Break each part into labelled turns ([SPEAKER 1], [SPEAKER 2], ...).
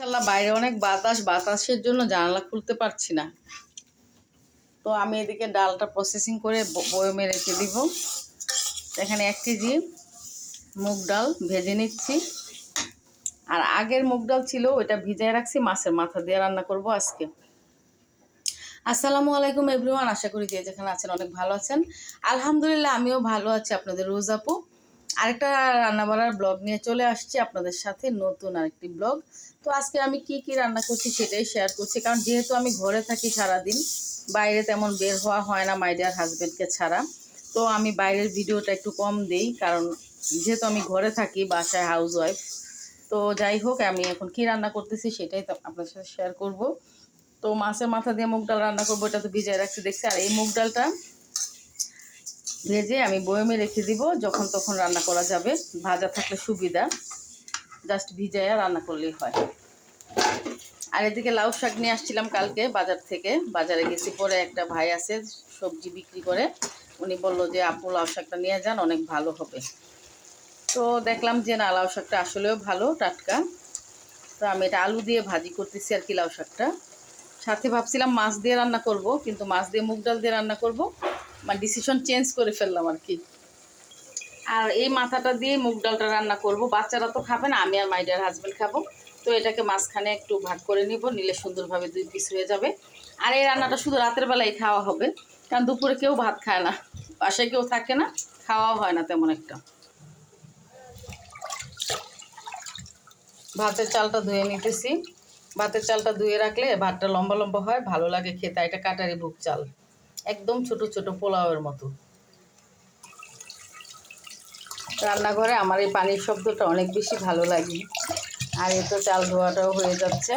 [SPEAKER 1] ইনশাল্লাহ বাইরে অনেক বাতাস, বাতাসের জন্য জানালা খুলতে পারছি না। তো আমি এদিকে ডালটা প্রসেসিং করে বয়মে রেখে দিব। এখানে এক কেজি মুগ ডাল ভেজে নিচ্ছি। আর আগের মুগ ডাল ছিল, ওইটা ভিজায় রাখছি, মাছের মাথা দিয়ে রান্না করব আজকে। আসসালামু আলাইকুম এভরিওয়ান আশা করি যে যেখানে আছেন অনেক ভালো আছেন। আলহামদুলিল্লাহ, আমিও ভালো আছি। আপনাদের রোজ আপু আরেকটা রান্না রান্নাবাড়ার ব্লগ নিয়ে চলে আসছি আপনাদের সাথে, নতুন আরেকটি ব্লগ। তো আজকে আমি কি কি রান্না করছি সেটাই শেয়ার করছি, কারণ যেহেতু আমি ঘরে থাকি সারাদিন, বাইরে তেমন বের হওয়া হয় না মাই ডিয়ার হাজব্যান্ডকে ছাড়া। তো আমি বাইরের ভিডিওটা একটু কম দেই, কারণ যেহেতু আমি ঘরে থাকি বাসায় হাউস ওয়াইফ তো যাই হোক, আমি এখন কি রান্না করতেছি সেটাই আপনার সাথে শেয়ার করব। তো মাছের মাথা দিয়ে মুগ ডাল রান্না করব, এটা তো ভিজায় রাখছি, দেখছি। আর এই মুগ ডালটা ভেজে আমি বয়মে রেখে দিব, যখন তখন রান্না করা যাবে। ভাজা থাকলে সুবিধা জাস্ট ভিজাইয়া রান্না করলেই হয়। আর এদিকে লাউ শাক নিয়ে আসছিলাম কালকে বাজার থেকে। বাজারে গেছি পরে একটা ভাই আছে, সবজি বিক্রি করে। উনি বলল যে, আপু, লাউ শাকটা নিয়ে যান, অনেক ভালো হবে। তো দেখলাম যে, না, লাউ শাকটা আসলেও ভালো, টাটকা। তো আমি এটা আলু দিয়ে ভাজি করতেছি আর কি লাউ শাকটা। সাথে ভাবছিলাম মাছ দিয়ে রান্না করব, কিন্তু মাছ দিয়ে মুগ ডাল দিয়ে রান্না করব। মানে ডিসিশন চেঞ্জ করে ফেললাম আর কি। আর এই মাথাটা দিয়ে মুগ ডালটা রান্না করব। বাচ্চারা তো খাবে না, আমি আর মাই ডিয়ার হাজব্যান্ড খাব। তো এটাকে মাঝখানে একটু ভাগ করে নিব, নিলে সুন্দরভাবে দুই পিস হয়ে যাবে। আর এই রান্নাটা শুধু রাতের বেলায় খাওয়া হবে, কারণ দুপুরে কেউ ভাত খায় না। বাসায় কেউ থাকে না, খাওয়াও হয় না তেমন একটা। ভাতের চালটা ধুয়ে নিতেছি। ভাতের চালটা ধুয়ে রাখলে ভাতটা লম্বা লম্বা হয়, ভালো লাগে খেতে। এটা কাটারি বুক চাল। একদম ছোট ছোট পোলাওয়ের মতো। রান্নাঘরে আমার এই পানির শব্দটা অনেক বেশি ভালো লাগে। আর এ তো চাল ধোয়াটাও হয়ে যাচ্ছে।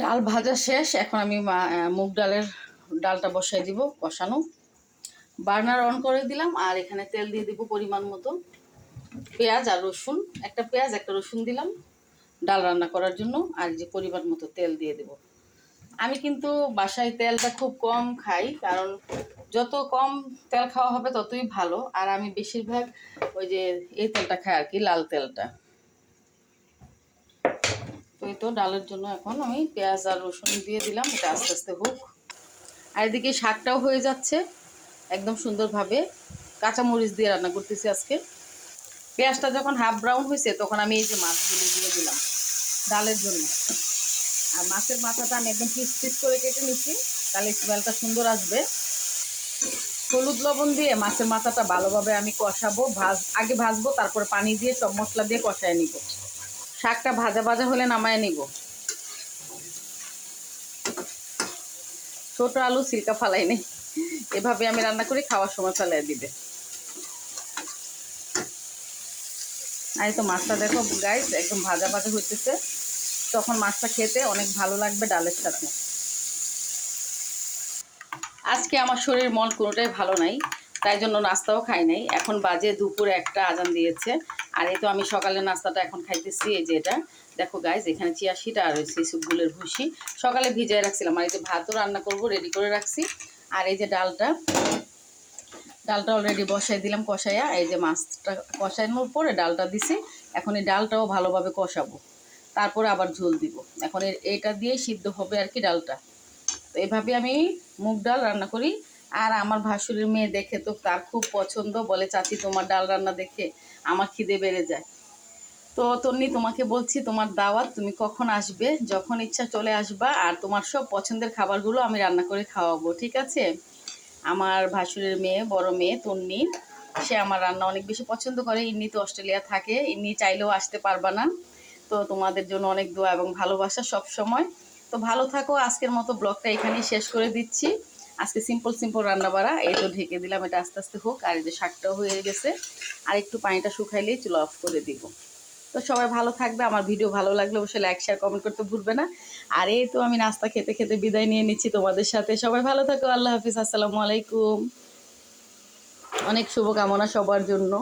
[SPEAKER 1] ডাল ভাজা শেষ, এখন আমি মুগ ডালের ডালটা বসাই দিব কষানো। বার্নার অন করে দিলাম, আর এখানে তেল দিয়ে দিব পরিমাণ মতো। পেঁয়াজ আর রসুন, একটা পেঁয়াজ, একটা রসুন দিলাম। ডাল রান্না করার জন্য, আর যে পরিমাণ মতো তেল দিয়ে দেব। আমি কিন্তু বাসায় তেলটা খুব কম খাই, কারণ যত কম তেল খাওয়া হবে ততই ভালো। আর আমি বেশিরভাগ ওই যে এই তেলটা খাই আর কি, লাল তেলটা। তো এই তো ডালের জন্য এখন আমি পেঁয়াজ আর রসুন দিয়ে দিলাম, এটা আস্তে আস্তে হোক। আর এদিকে শাকটাও হয়ে যাচ্ছে একদম সুন্দরভাবে। কাঁচামরিচ দিয়ে রান্না করতেছি আজকে। পেঁয়াজটা যখন হাফ ব্রাউন হয়েছে, তখন আমি এই যে মাছগুলো দিয়ে দিলাম, ডালের জন্য। আর মাছের মাথাটা আমি একদম পিস পিস করে কেটে নিচ্ছি, তাহলে স্মেলটা সুন্দর আসবে। হলুদ লবণ দিয়ে মাছের মাথাটা ভালোভাবে আমি কষাবো, ভাজ, আগে ভাজবো, তারপরে পানি দিয়ে সব মশলা দিয়ে কষায় নিব। শাকটা ভাজা ভাজা হলে নামায় নিব। ছোট আলু সিল্কা ফালাই নেই। এভাবে আমি রান্না করি, খাওয়ার সময় ফেলাই দিবে। এই তো মাছটা দেখো গাইস একদম ভাজা ভাজা হইতেছে। তখন মাছটা খেতে অনেক ভালো লাগবে ডালের সাথে। আজকে আমার শরীর মন কোনোটাই ভালো নাই, তাই জন্য নাস্তাও খাই নাই। এখন বাজে দুপুরে একটা, আজান দিয়েছে। আর এই তো আমি সকালে নাস্তাটা এখন খাইতেছি, এই যে এটা। দেখো গাইজ এখানে চিয়াশিটা আর ওই শিশুগুলের ভুসি। সকালে ভিজায় রাখছিলাম, আর এই যে ভাতও রান্না করব রেডি করে রাখছি। আর এই যে ডালটা ডালটা অলরেডি বসাই দিলাম, কষাইয়া। এই যে মাছটা কষানোর পরে ডালটা দিছি। এখন এই ডালটাও ভালোভাবে কষাবো। তারপরে আবার ঝোল দিব। এখন এটা দিয়েই সিদ্ধ হবে আর কি ডালটা। তো এভাবে আমি মুগ ডাল রান্না করি। আর আমার ভাসুরের মেয়ে দেখে তো তার খুব পছন্দ। বলে, চাচি, তোমার ডাল রান্না দেখে আমার খিদে বেড়ে যায়। তো তন্নি, তোমাকে বলছি, তোমার দাওয়াত তুমি কখন আসবে? যখন ইচ্ছা চলে আসবা। আর তোমার সব পছন্দের খাবারগুলো আমি রান্না করে খাওয়াবো, ঠিক আছে? আমার ভাসুরের মেয়ে, বড় মেয়ে তন্নি, সে আমার রান্না অনেক বেশি পছন্দ করে। ইন্নি তো অস্ট্রেলিয়া থাকে। ইন্নি চাইলেও আসতে পারবা না। তো তোমাদের জন্য অনেক দোয়া এবং ভালোবাসা সব সময় তো ভালো থাকো, আজকের মতো ব্লগটা এখানেই শেষ করে দিচ্ছি। আজকে সিম্পল সিম্পল রান্না বাড়া এই তো ঢেকে দিলাম, এটা আস্তে আস্তে হোক, আর এই যে শাকটাও হয়ে গেছে, আর একটু পানিটা শুকাইলেই চুলো অফ করে দিব। তো সবাই ভালো থাকবে, আমার ভিডিও ভালো লাগলে অবশ্যই লাইক শেয়ার কমেন্ট করতে ভুলবে না। আর এই তো আমি নাস্তা খেতে খেতে বিদায় নিয়ে নিচ্ছি তোমাদের সাথে। সবাই ভালো থাকো, আল্লাহ হাফিজ, আসসালামু আলাইকুম। অনেক শুভকামনা সবার জন্য।